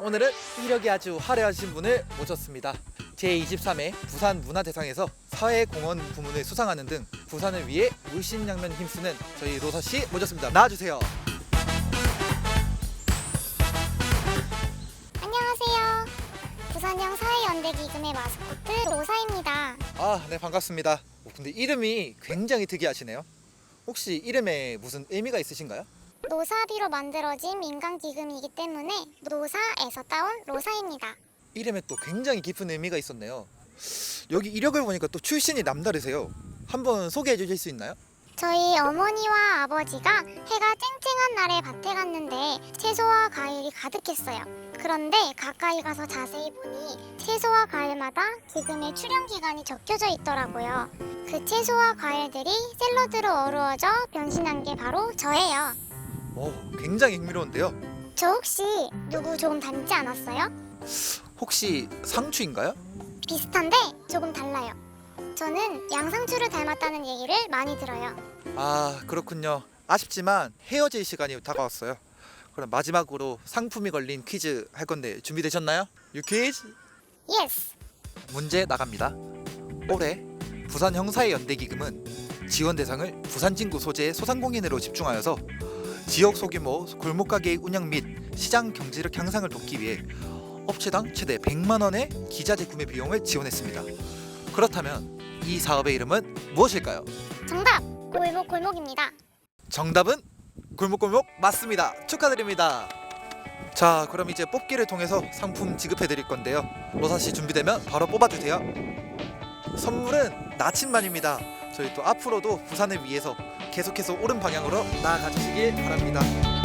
오늘은 이력이 아주 화려하신 분을 모셨습니다. 제23회 부산 문화대상에서 사회공헌 부문을 수상하는 등 부산을 위해 물신양면 힘쓰는 저희 로사 씨 모셨습니다. 나와주세요. 안녕하세요. 부산형 사회연대 기금의 마스코트 로사입니다. 아, 네 반갑습니다. 어, 근데 이름이 굉장히 특이하시네요. 혹시 이름에 무슨 의미가 있으신가요? 노사비로 만들어진 민간기금이기 때문에 노사에서 따온 로사입니다. 이름에 또 굉장히 깊은 의미가 있었네요. 여기 이력을 보니까 또 출신이 남다르세요. 한번 소개해 주실 수 있나요? 저희 어머니와 아버지가 해가 쨍쨍한 날에 밭에 갔는데 채소와 과일이 가득했어요. 그런데 가까이 가서 자세히 보니 채소와 과일마다 기금의 출현 기간이 적혀져 있더라고요. 그 채소와 과일들이 샐러드로 어우러져 변신한 게 바로 저예요. 오, 굉장히 흥미로운데요. 저 혹시 누구 좀 닮지 않았어요? 혹시 상추인가요? 비슷한데 조금 달라요. 저는 양상추를 닮았다는 얘기를 많이 들어요. 아 그렇군요. 아쉽지만 헤어질 시간이 다가왔어요. 그럼 마지막으로 상품이 걸린 퀴즈 할 건데 준비되셨나요? 유퀴즈 예스! 문제 나갑니다. 올해 부산 형사의 연대기금은 지원 대상을 부산 진구 소재의 소상공인으로 집중하여서 지역 소규모 골목 가게의 운영 및 시장 경제력 향상을 돕기 위해 업체당 최대 100만 원의 기자재 구매 비용을 지원했습니다. 그렇다면 이 사업의 이름은 무엇일까요? 정답! 골목 골목입니다. 정답은 골목골목 맞습니다. 축하드립니다. 자, 그럼 이제 뽑기를 통해서 상품 지급해 드릴 건데요. 로사 씨 준비되면 바로 뽑아 주세요. 선물은 나침반입니다. 저희 또 앞으로도 부산을 위해서 계속해서 옳은 방향으로 나아가 주시길 바랍니다.